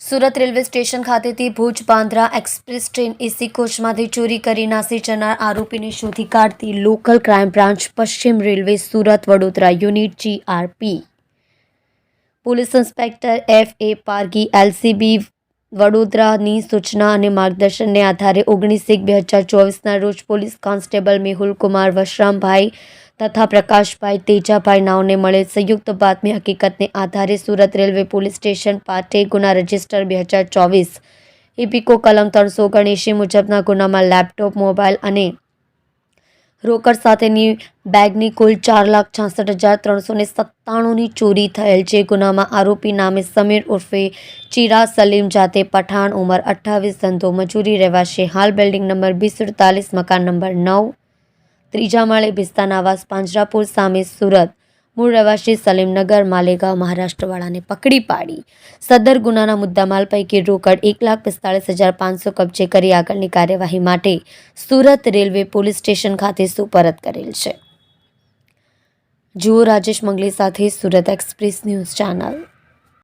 Surat railway station ખાતેથી Bhuj Bandra express train AC કોચમાંથી ચોરી કરી નાસી જનાર આરોપીને શોધી કાઢતી લોકલ ક્રાઇમ બ્રાન્ચ પશ્ચિમ railway Surat Vadodara unit GRP. Police inspector F A Pargi LCB વડોદરાની સૂચના અને માર્ગદર્શનને આધારે ઓગણીસ એક બે હજાર ચોવીસના રોજ પોલીસ કોન્સ્ટેબલ મેહુલ કુમાર વશરામભાઈ તથા પ્રકાશભાઈ તેજાભાઈ નાવને મળેલ સંયુક્ત બાતમી હકીકતને આધારે સુરત રેલવે પોલીસ સ્ટેશન પાટે ગુના રજિસ્ટર બે હજાર ચોવીસ. ઇપિકો કલમ ત્રણસો ઓગણએંશી મુજબના ગુનામાં લેપટોપ, મોબાઈલ અને રોકડ સાથેની બેગની કુલ ચાર લાખ છાસઠ હજાર ત્રણસો ને સત્તાણુંની ચોરી થયેલ છે. ગુનામાં આરોપી નામે સમીર ઉર્ફે ચિરા સલીમ જાતે પઠાણ, ઉંમર અઠ્ઠાવીસ, ધંધો મજૂરી રહેવાશે હાલ બિલ્ડિંગ નંબર બી મકાન નંબર નવ. ત્રીજા માળે ભિસ્તાન આવાસ પાંજરાપુર સામે સુરત. મૂળ રહેવાસી સલીમનગર માલેગાંવ મહારાષ્ટ્રવાળાને પકડી પાડી. સદર ગુનાના મુદ્દામાલ પૈકી રોકડ એક લાખ પિસ્તાળીસ હજાર પાંચસો કબજે કરી આગળની કાર્યવાહી માટે સુરત રેલવે પોલીસ સ્ટેશન ખાતે સુપરત કરેલ છે. જુઓ રાજેશ મંગલી સાથે સુરત એક્સપ્રેસ ન્યૂઝ ચેનલ.